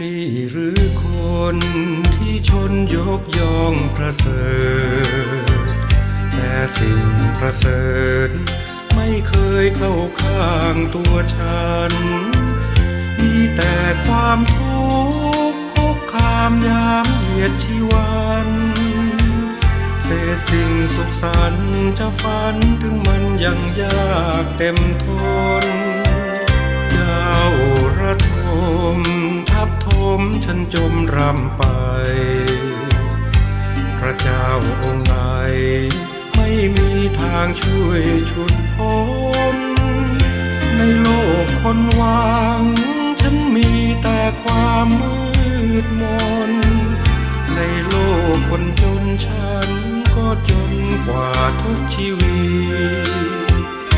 นี่หรือคนที่ชนยกย่องประเสริฐ แต่สิ่งประเสริฐ ไม่เคยเข้าข้างตัวฉัน มีแต่ความทุกข์คุกคามยามเหยียดชีวันเศษสิ่งสุขสันต์จะฝันถึงมันยังยากเต็มทน รำไป พระเจ้าองค์ไหน ไม่มีทางช่วยชุดพ้นในโลกคนวังฉันมีแต่ความมืดมน ในโลกคนจนฉันก็จนกว่าทุกชีวิต